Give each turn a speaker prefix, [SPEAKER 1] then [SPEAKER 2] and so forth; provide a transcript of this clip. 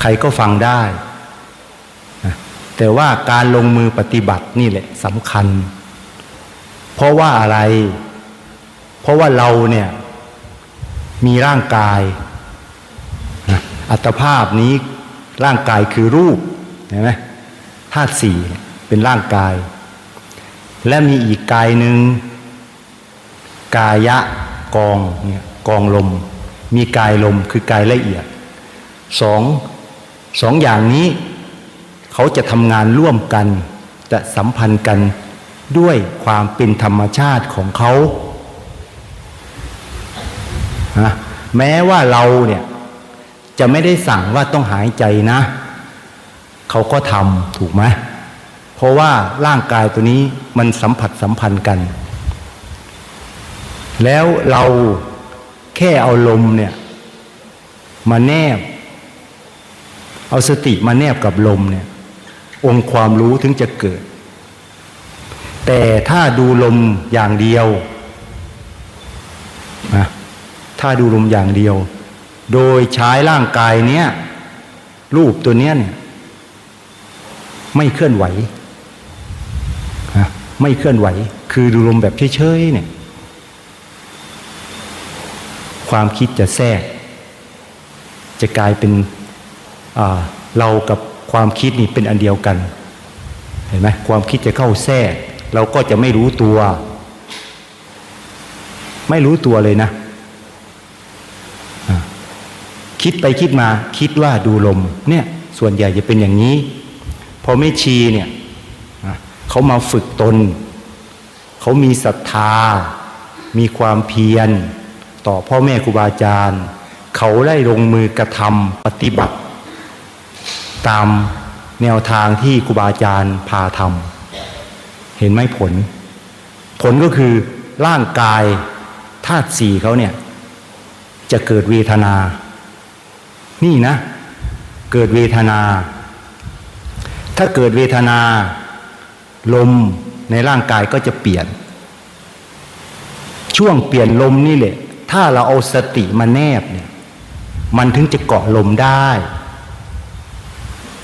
[SPEAKER 1] ใครก็ฟังได้ แต่ว่าการลงมือปฏิบัตินี่แหละสำคัญ เพราะว่าอะไร เพราะว่าเราเนี่ยมีร่างกายอัตภาพนี้ร่างกายคือรูปเห็นไหมธาตุสี่เนี่ยเป็นร่างกาย และมีอีกกายหนึ่งกายะกองเนี่ยกองลม มีกายลมคือกายละเอียดสอง สองอย่างนี้ เขาจะทำงานร่วมกัน จะสัมพันธ์กันด้วยความเป็นธรรมชาติของเขานะแม้ว่าเราเนี่ยจะไม่ได้สั่งว่าต้องหายใจนะ เขาก็ทำถูกไหมเพราะว่าร่างกายตัวนี้มันสัมผัสสัมพันธ์กัน แล้วเราแค่เอาลมเนี่ย มาแนบ เอาสติมาแนบกับลมเนี่ย องค์ความรู้ถึงจะเกิด แต่ถ้าดูลมอย่างเดียวนะถ้าดูลมอย่างเดียว โดยใช้ร่างกายเนี้ยรูปตัวเนี้ยเนี่ย ไม่เคลื่อนไหวนะไม่เคลื่อนไหว คือดูลมแบบเฉยๆเนี่ย ความคิดจะแทรก จะกลายเป็น เรากับความคิดนี่เป็นอันเดียวกัน เห็นไหมความคิดจะเข้าแทรก เราก็จะไม่รู้ตัว ไม่รู้ตัวเลยนะ คิดไปคิดมาคิดว่าดูลม เนี่ย ส่วนใหญ่จะเป็นอย่างนี้ พอไม่ชีเนี่ยเขามาฝึกตน เขามีศรัทธา มีความเพียร ต่อพ่อแม่ครูบาอาจารย์ เขาได้ลงมือกระทำปฏิบัติ ตามแนวทางที่ครูบาอาจารย์พาทำเห็นไหมผล ผลก็คือร่างกายธาตุสี่เขาเนี่ย จะเกิดเวทนา นี่นะ เกิดเวทนา ถ้าเกิดเวทนา ลมในร่างกายก็จะเปลี่ยน ช่วงเปลี่ยนลมนี่แหละ ถ้าเราเอาสติมาแนบเนี่ย มันถึงจะเกาะลมได้